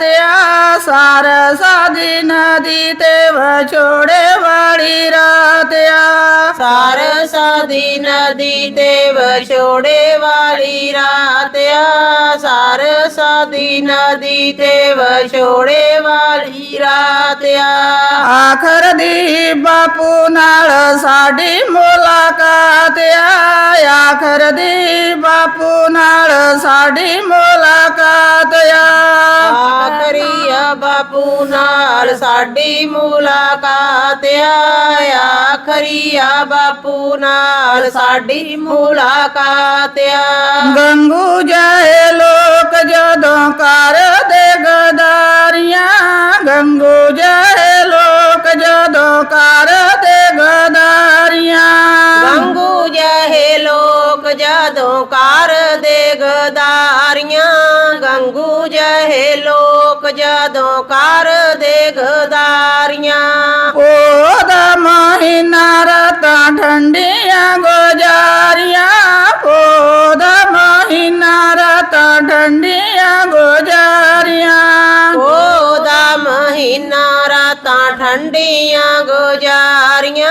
ਰਾਤਿਆ ਸਾਰਸਾ ਦੀ ਨਦੀ ਤੇ ਵਿਛੋੜੇ ਵਾਲੀ ਰਾਤਿਆ ਸਾਰਸਾ ਦੀ ਨਦੀ ਤੇ ਵਿਛੋੜੇ ਵਾਲੀ ਰਾਤਿਆ ਸਾਰਸਾ ਦੀ ਨਦੀ ਤੇ ਵਿਛੋੜੇ ਵਾਲੀ ਆਖਰ ਦੀ ਬਾਪੂ ਨਾਲ ਸਾਡੀ ਮੁਲਾਕਾਤ ਆ। ਆਖਰ ਦੀ ਬਾਪੂ ਨਾਲ ਸਾਡੀ ਮੁਲਾਕਾਤ ਆ। ਆਖਰੀ ਆ ਬਾਪੂ ਨਾਲ ਸਾਡੀ ਮੁਲਾਕਾਤ ਆ। ਆਖਰੀ ਆ ਬਾਪੂ ਨਾਲ ਸਾਡੀ ਮੁਲਾਕਾਤ ਆ। ਗੰਗੂ ਜਾਏ ਲੋਕ ਜਦੋਂ ਕਰਦੇ ਗਦਾਰੀਆਂ ਗੰਗੂ ਜਾਏ ਲੋਕ ਜਦੋਂ ਕਰਦੇ ਗਦਾਰੀਆਂ ਗੰਗੂ ਜਹੇ ਲੋਕ ਜਦੋਂ ਕਰਦੇ ਗਦਾਰੀਆਂ ਗੰਗੂ ਜਹੇ ਲੋਕ ਜਦੋਂ ਕਰਦੇ ਗਦਾਰੀਆਂ ਉਹਦਾ ਮਹੀਨਾ ਰਾਤਾਂ ਠੰਡੀਆਂ ਗੁਜ਼ਾਰੀਆਂ ਠੰਡੀਆਂ ਗੁਜ਼ਾਰੀਆਂ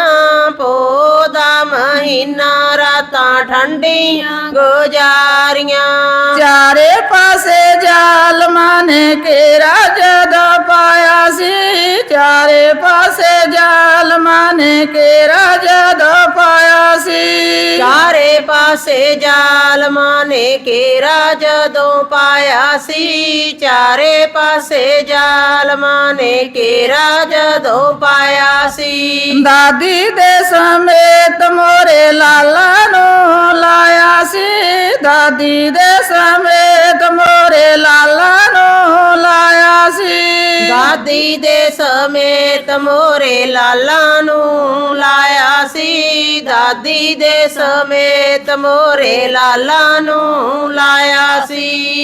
ਮਹੀਨਾ ਰਾਤਾਂ ਠੰਡੀਆਂ ਗੁਜ਼ਾਰੀਆਂ ਚਾਰੇ ਪਾਸੇ ਜਾਲਮਾਂ ਨੇ ਘੇਰਾ ਜਦੋਂ ਪਾਇਆ ਸੀ ਚਾਰੇ ਪਾਸੇ ਜਾਲਮਾਂ ਨੇ ਘੇਰਾ ਜਦੋਂ ਪਾਇਆ ਸੀ ਚਾਰੇ ਪਾਸੇ ਜਾਲਮਾਂ ਨੇ ਘੇਰਾ ਜਦੋਂ ਪਾਇਆ ਸੀ ਚਾਰੇ ਪਾਸੇ ਜਾਲਮਾਂ ਨੇ ਘੇਰਾ ਜਦੋਂ ਪਾਇਆ ਸੀ ਦਾਦੀ ਦੇ ਸਮੇਤ ਮੋਰੇ ਲਾਲਾ ਨੂੰ ਲਾਇਆ ਸੀ, ਦਾਦੀ ਦੇ ਸਮੇਤ ਮੋਰੇ ਲਾਲਾ ਨੂੰ ਲਾਇਆ ਸੀ। ਦਾਦੀ ਦੇ ਸਮੇਤ ਮੋਰੇ ਲਾਲਾ ਨੂੰ ਲਾਇਆ ਸੀ, ਦਾਦੀ ਦੇ ਸਮੇਤ ਮੋਰੇ ਲਾਲਾ ਨੂੰ ਲਾਇਆ ਸੀ।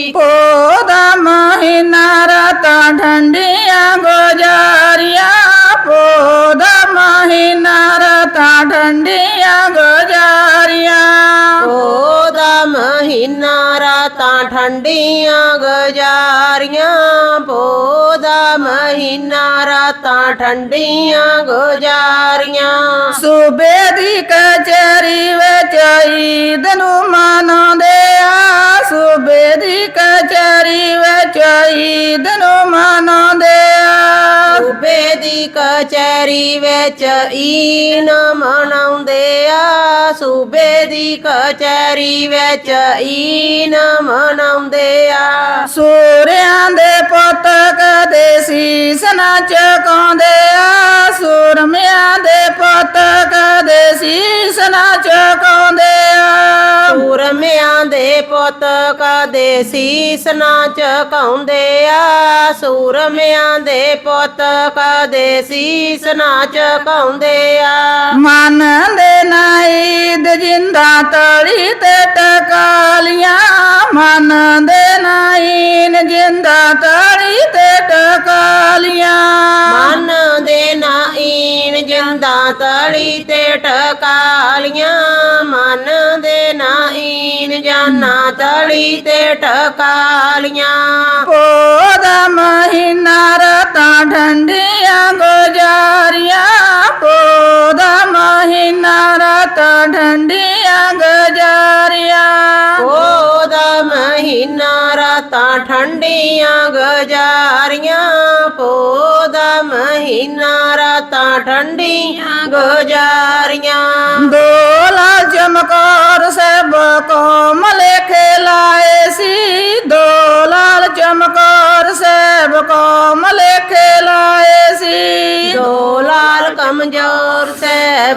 ਠੰਡੀਆਂ ਗੁਜ਼ਾਰੀਆਂ, ਪੋਦਾ ਮਹੀਨਾ ਰਾਤਾਂ ਠੰਡੀਆਂ ਗੁਜ਼ਾਰੀਆਂ। ਸੂਬੇ ਦੀ ਕਚਹਿਰੀ ਵਿੱਚ ਈਦ ਨੂੰ ਮਨਾਉਂਦੇ ਆ। ਸੂਬੇ ਦੀ ਕਚਹਿਰੀ ਵਿੱਚ ਈਦ ਨੂੰ ਮਨਾਉਂਦੇ ਕਚਹਿਰੀ ਵਿੱਚ ਈਨ ਮਨਾਉਂਦੇ ਆ। ਸੂਬੇ ਦੀ ਕਚਹਿਰੀ ਵਿੱਚ ਈਨ ਮਨਾਉਂਦੇ ਆ। ਸੂਰਿਆਂ ਦੇ ਪੁੱਤ ਕਦੇ ਸੀਸ ਨਾ ਚੁਕਾਉਂਦੇ ਆ। ਸੂਰਮਿਆਂ ਦੇ ਪੁੱਤ ਕਦੇ ਸੀਸ ਨਾ ਚੁਕਾਉਂਦੇ ਆ ਸੂਰਮਿਆਂ ਦੇ ਪੁੱਤ ਕਦੇ ਸੀਸ ਨਾ ਝੁਕਾਉਂਦੇ ਆ। ਸੂਰਮਿਆਂ ਦੇ ਪੁੱਤ ਕਦੇ ਸੀਸ ਨਾ ਝੁਕਾਉਂਦੇ ਆ। ਮਨ ਦੇ ਨਾਈਦ ਜਿੰਦਾ ਤਲੀ ਤੇ ਟਕਾਲੀਆਂ ਮਨ ਦੇ ਨਾਈਨ ਜਿੰਦਾ ਤਲੀ ਤੇ ਟਕਾਲੀਆਂ ਮਨ ਦੇ ਨਾਈਨ ਜਿੰਦਾ ਤਲੀ ਤੇ ਟਕਾਲੀਆਂ ਮਨ ਦੇ ਨਾਈਨ ਜਾਨਾ ਤਲੀ ਤੇ ਟਕਾਲੀਆਂ। ਪੋਦਾ ਮਹੀਨਾ ਰਾਤਾਂ ਠੰਡੀਆਂ ਗੁਜ਼ਾਰੀਆਂ। ਪੋਦਾ ਮਹੀਨਾ ਰਾਤਾਂ ਠੰਡੀਆਂ ਗੁਜ਼ਾਰੀਆਂ। ਉਹਦਾ ਮਹੀਨਾ ਰਾਤਾਂ ਠੰਡੀਆਂ ਗੁਜ਼ਾਰੀਆਂ। ਪੋਦਾ ਮਹੀਨਾ ਰਾਤਾਂ ਠੰਡੀਆਂ ਗੁਜ਼ਾਰੀਆਂ। ਦੋਲਾ ਜਮਕ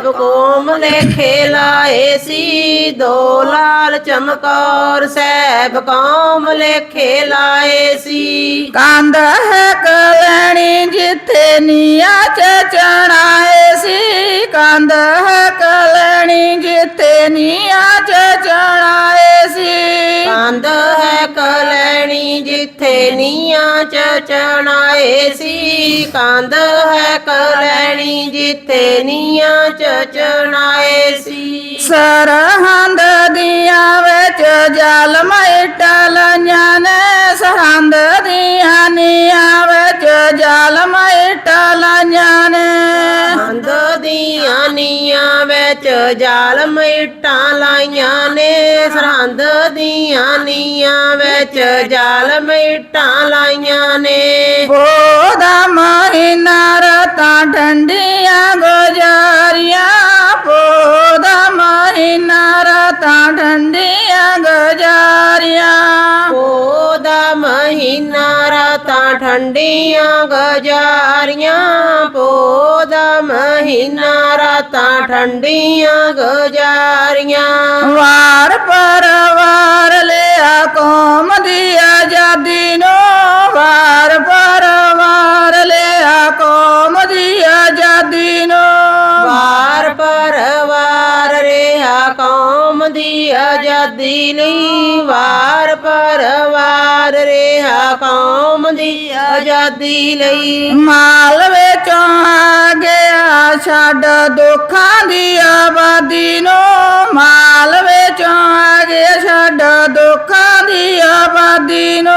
ਸਹਿਬ ਕੋਮ ਲੇਖੇ ਲਾਏ ਸੀ ਦੋ ਲਾਲ ਚਮਕੌਰ ਸਹਿਬ ਕੌਮ ਲੇਖੇ ਲਾਏ ਸੀ ਕੰਦ ਹੈ ਕਲਣੀ ਜਿੱਥੇ ਨੀਆਂ ਚ ਚਣਾਏ ਸੀ ਕੰਦ ਹੈ ਕਲਣੀ ਜਿੱਥੇ ਨੀਆਂ ਚ ਚਣਾਏ ਸੀ ਕੰਦ ਹੈ ਕਲੈਣੀ ਜਿੱਥੇ ਨੀਆਂ ਚ ਚਣਾਏ ਸੀ ਕੰਦ ਹੈ ਕਲੈਣੀ ਜਿੱਥੇ ਨੀਆਂ ਚ ਚਣਾਏ ਸੀ। ਸਰਹੰਦ ਦੀਆਂ ਵਿੱਚ ਜਲ ਟਲੀਆਂ ਨੇ ਸਰਹੰਦ ਦੀਆਂ ਨੀਆਂ ਜਾਲਮ ਇਟਾਂ ਲਾਈਆਂ ਨੇ ਕੰਧ ਦੀਆਂ ਨੀਆਂ ਵਿੱਚ ਜਾਲਮ ਇੱਟਾਂ ਲਾਈਆਂ ਨੇ ਸਰਹੰਦ ਦੀਆਂ ਨੀਆਂ ਵਿੱਚ ਜਾਲਮ ਇੱਟਾਂ ਲਾਈਆਂ ਨੇ। ਪੋਦਾ ਮਹੀਨਾ ਰਤਾਂ ਠੰਡੀਆਂ ਠੰਡੀਆਂ ਗਜਾਰੀਆਂ, ਪੋਦਾ ਮਹੀਨਾ ਰਾਤਾਂ ਠੰਡੀਆਂ ਗਜਾਰੀਆਂ। ਵਾਰ ਪਰਵਾਰ ਲਿਆ ਕੌਮ ਦੀ ਆਜ਼ਾਦੀ ਨੂੰ, ਵਾਰ ਪਰਵਾਰ ਆਜ਼ਾਦੀ ਲਈ ਵਾਰ ਪਰਵਾਰ ਰਿਹਾ ਕੌਮ ਦੀ ਆਜ਼ਾਦੀ ਲਈ। ਮਾਲ ਵਿੱਚੋਂ ਆ ਗਿਆ ਛੱਡ ਦੁੱਖਾਂ ਦੀ ਆਬਾਦੀ ਨੂੰ। ਮਾਲ ਵਿੱਚੋਂ ਆ ਗਿਆ ਛੱਡ ਦੁੱਖਾਂ ਦੀ ਆਬਾਦੀ ਨੂੰ।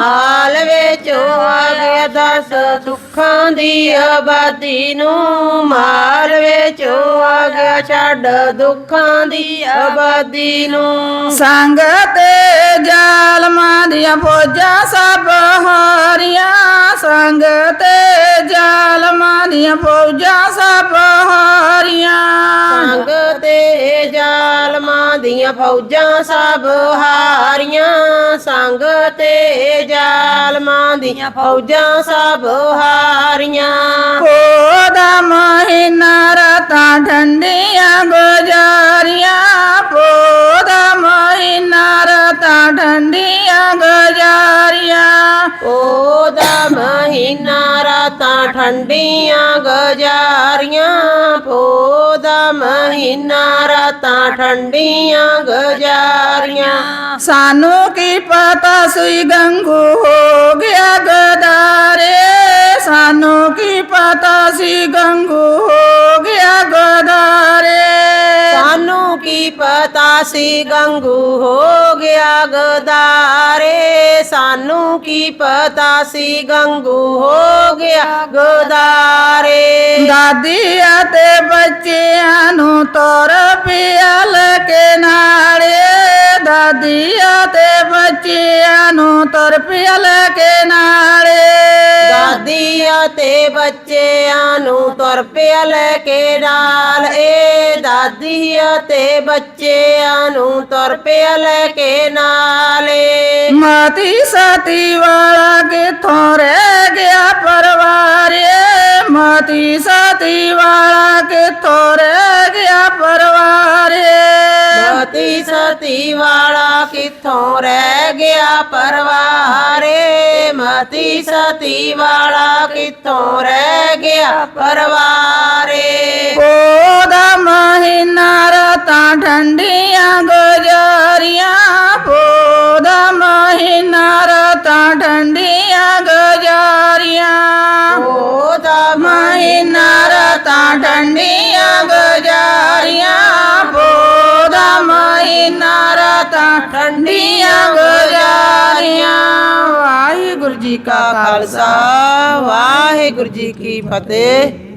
ਮਾਲ ਵਿੱਚੋਂ ਆ ਗਿਆ ਦਸ ਸੁੱਖਾਂ ਦੀ ਆਬਾਦੀ ਨੂੰ। ਮਾਲ ਵਿੱਚੋਂ ਆ ਗਿਆ ਛੱਡ ਦੁੱਖਾਂ ਦੀ ਆਬਾਦੀ ਨੂੰ। ਸੰਗ ਤੇ ਜਾਲਮਾਂ ਦੀਆਂ ਫੌਜਾਂ ਸਭ ਹਾਰੀਆਂ। ਸੰਗ ਤੇ ਜਾਲਮਾਂ ਦੀਆਂ ਫੌਜਾਂ ਸਭ ਹਾਰੀਆਂ। ਸੰਗ ਤੇ ਦੀਆਂ ਫੌਜਾਂ ਸਭ ਹਾਰੀਆਂ ਸੰਗ ਤੇ ਜ਼ਾਲਮਾਂ ਦੀਆਂ ਫੌਜਾਂ ਸਭ ਹਾਰੀਆਂ। ਪੋਦਾ ਮਹੀਨਾ ਰਾਤਾਂ ਠੰਡੀਆਂ ਗੁਜ਼ਾਰੀਆਂ ਪੋਦਾ ਮਹੀਨਾ ਰਾਤਾਂ ਠੰਡੀਆਂ ਗੁਜ਼ਾਰੀਆਂ। ਉਹਦਾ ਮਹੀਨਾ ਰਾਤਾਂ ਠੰਡੀਆਂ ਗਜਾਰੀਆਂ ਪੋਦਾ ਮਹੀਨਾ ਰਾਤਾਂ ਠੰਡੀਆਂ ਗਜਾਰੀਆਂ ਸਾਨੂੰ ਕੀ ਪਤਾ ਸੁਈ ਗੰਗੂ ਹੋ ਗਿਆ ਗਦਾਰੇ ਸਾਨੂੰ ਕੀ ਪਤਾ ਸੀ ਗੰਗੂ ਹੋ ਗਿਆ ਗਦਾਰੇ ਸਾਨੂੰ ਕੀ ਪਤਾ ਸੀ ਗੰਗੂ ਹੋ ਗਿਆ ਗਦਾਰੇ ਸਾਨੂੰ ਕੀ ਪਤਾ ਸੀ? ਗੰਗੂ ਹੋ ਗਿਆ ਗਦਾਰੇ। ਦਾਦੀ ਅਤੇ ਬੱਚਿਆਂ ਨੂੰ ਤੋਰ ਪਿਆਲ ਕੇ ਨਾਲੇ। ਦਾਦੀ ਅਤੇ ਬੱਚਿਆਂ ਨੂੰ ਤੋਰ ਪਿਆਲ ਕੇ ਨਾਲੇ। ਤੇ ਬੱਚਿਆਂ ਨੂੰ ਤੁਰ ਪਿਆ ਲੈ ਕੇ ਨਾਲ। ਏ ਦਾਦੀ ਤੇ ਬੱਚਿਆਂ ਨੂੰ ਤੁਰ ਪਿਆ ਲੈ ਕੇ ਨਾਲੇ। ਮਾਤੀ ਸਾਤੀ ਵਾਲਾ ਕਿੱਥੋਂ ਰਹਿ ਗਿਆ ਪਰਵਾਰੇ? ਏ ਮਾਤੀ ਸਾਤੀ ਵਾਲਾ ਕਿੱਥੋਂ ਰਹਿ ਗਿਆ ਪਰਿਵਾਰ? ਏ ਮਤੀ ਸਤੀ ਵਾਲਾ ਕਿੱਥੋਂ ਰਹਿ ਗਿਆ ਪਰਵਾਰੇ ਮਤੀ ਸਤੀ ਵਾਲਾ ਕਿੱਥੋਂ ਰਹਿ ਗਿਆ ਪਰਵਾਰੇ ਪੋਦਾ ਮਹੀਨਾ ਰਾਤਾਂ ਠੰਡੀਆਂ ਗੁਜ਼ਾਰੀਆਂ ਪੋਦਾ ਮਹੀਨਾ ਰਾਤਾਂ ਠੰਡੀਆਂ ਗੁਜ਼ਾਰੀਆਂ ਉਹਦਾ ਮਹੀਨਾ ਰਾਤਾਂ ਠੰਡੀਆਂ ਗੁਜ਼ਾਰੀਆਂ ਪੋਦਾ ਮਹੀਨਾ ਠੰਡੀਆਂ ਗੁਜ਼ਾਰੀਆਂ। ਵਾਹਿਗੁਰੂ ਜੀ ਕਾ ਖਾਲਸਾ ਵਾਹਿਗੁਰੂ ਜੀ ਕੀ ਫਤਿਹ।